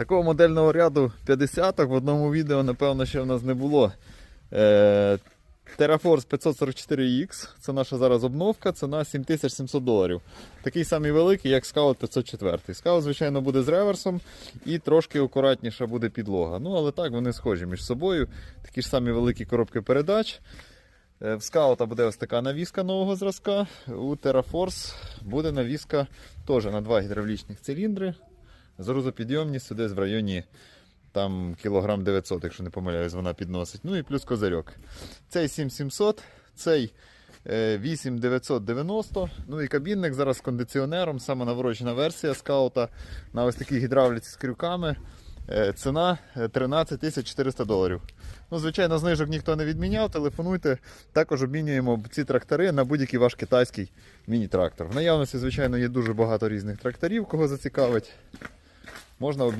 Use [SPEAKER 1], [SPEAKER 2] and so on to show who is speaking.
[SPEAKER 1] Такого модельного ряду 50 в одному відео, напевно, ще в нас не було. Е, Terraforce 544X, це наша зараз обновка, ціна 7700 доларів. Такий самий великий, як Scout 504. Scout, звичайно, буде з реверсом і трошки акуратніша буде підлога. Ну, але так, вони схожі між собою. Такі ж самі великі коробки передач. Е, В скаута буде ось така навіска нового зразка. У Terraforce буде навіска теж на два гідравлічних циліндри. Зарузопідйомність сюди в районі там кілограм 900, якщо не помиляюсь, вона підносить. Ну і плюс козирьок. Цей 7700, цей е, 8990. Ну і кабінник зараз з кондиціонером, саме наворочена версія скаута на ось такій гідравліці з крюками. Е, Ціна е, 13 400 доларів. Ну, звичайно, знижок ніхто не відміняв. Телефонуйте. Також обмінюємо ці трактори на будь-який ваш китайський міні-трактор. В наявності, звичайно, є дуже багато різних тракторів, кого зацікавить. Можна обміняти.